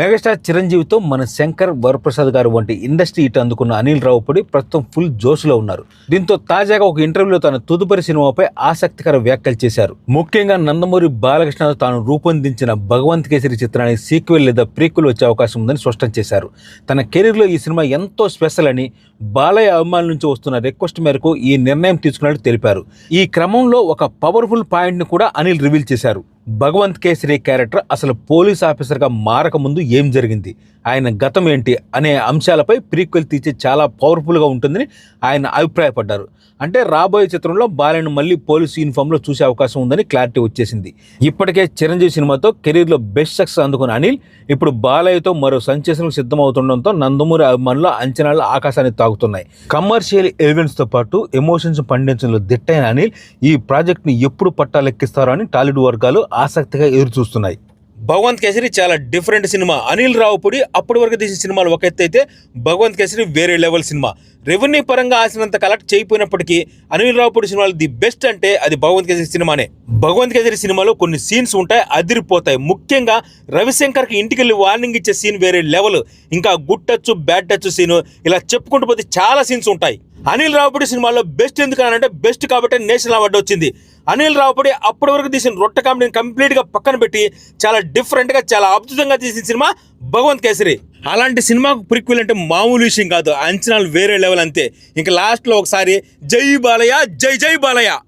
Megastar చిరంజీవితో మన శంకర్ వరప్రసాద్ గారు వంటి ఇండస్ట్రీ ఇటు అందుకున్న అనిల్ రావుపూడి ప్రస్తుతం ఫుల్ జోష్లో ఉన్నారు. దీంతో తాజాగా ఒక ఇంటర్వ్యూలో తన తదుపరి సినిమాపై ఆసక్తికర వ్యాఖ్యలు చేశారు. ముఖ్యంగా నందమూరి బాలకృష్ణ తాను రూపొందించిన భగవంత్ కేసరి చిత్రానికి సీక్వెల్ లేదా ప్రీక్వెల్ వచ్చే అవకాశం ఉందని స్పష్టం చేశారు. తన కెరీర్లో ఈ సినిమా ఎంతో స్పెషల్ అని బాలయ్య అభిమానుల నుంచి వస్తున్న రిక్వెస్ట్ మేరకు ఈ నిర్ణయం తీసుకున్నట్టు తెలిపారు. ఈ క్రమంలో ఒక పవర్ఫుల్ పాయింట్ని కూడా అనిల్ రివీల్ చేశారు. భగవంత్ కేసరి క్యారెక్టర్ అసలు పోలీస్ ఆఫీసర్గా మారకముందు ఏం జరిగింది? ఆయన గతం ఏంటి? అనే అంశాలపై ప్రీక్వెల్ తీర్చి చాలా పవర్ఫుల్గా ఉంటుందని ఆయన అభిప్రాయపడ్డారు. అంటే రాబోయే చిత్రంలో బాలయ్యను మళ్ళీ పోలీసు యూనిఫామ్లో చూసే అవకాశం ఉందని క్లారిటీ వచ్చేసింది. ఇప్పటికే చిరంజీవి సినిమాతో కెరీర్లో బెస్ట్ సక్సెస్ అందుకున్న అనిల్ ఇప్పుడు బాలయ్యతో మరో సంచేసనకు సిద్ధమవుతుండటంతో నందమూరి అభిమానుల అంచనాలు ఆకాశాన్ని తాగుతున్నాయి కమర్షియల్ ఎలిమెంట్స్తో పాటు ఎమోషన్స్ పండించడంలో దిట్టైన అనిల్ ఈ ప్రాజెక్ట్ని ఎప్పుడు పట్టాలెక్కిస్తారో అని టాలీవుడ్ వర్గాలు ఆసక్తిగా ఎదురుచూస్తున్నాయి. భగవంత్ కేసరి చాలా డిఫరెంట్ సినిమా. అనిల్ రావుపూడి అప్పటి వరకు తీసిన సినిమాలు ఒక ఎత్తు అయితే భగవంత్ కేసరి వేరే లెవెల్ సినిమా. రెవెన్యూ పరంగా ఆసినంత కలెక్ట్ చేయకపోయినప్పటికీ అనిల్ రావుపూడి సినిమాలు ది బెస్ట్ అంటే అది భగవంత్ కేసరి సినిమానే. భగవంత్ కేసరి సినిమాలో కొన్ని సీన్స్ ఉంటాయి అదిరిపోతాయి. ముఖ్యంగా రవిశంకర్కి ఇంటికి వెళ్ళి వార్నింగ్ ఇచ్చే సీన్ వేరే లెవెల్ ఇంకా good touch bad touch scene ఇలా చెప్పుకుంటూ పోతే చాలా సీన్స్ ఉంటాయి. అనిల్ రావుపూడి సినిమాలో బెస్ట్ ఎందుకు అంటే బెస్ట్ కాబట్టి నేషనల్ అవార్డు వచ్చింది. అనిల్ రావుపూడి అప్పటి వరకు తీసిన రొట్ట కామెడీని కంప్లీట్గా పక్కన పెట్టి చాలా డిఫరెంట్గా చాలా అద్భుతంగా తీసిన సినిమా భగవంత్ కేసరి. అలాంటి సినిమాకు ప్రిక్వెల్ అంటే మామూలు విషయం కాదు. అంచనాలు వేరే లెవెల్ అంతే. ఇంకా లాస్ట్లో ఒకసారి జై బాలయ్య జై జై బాలయ్య.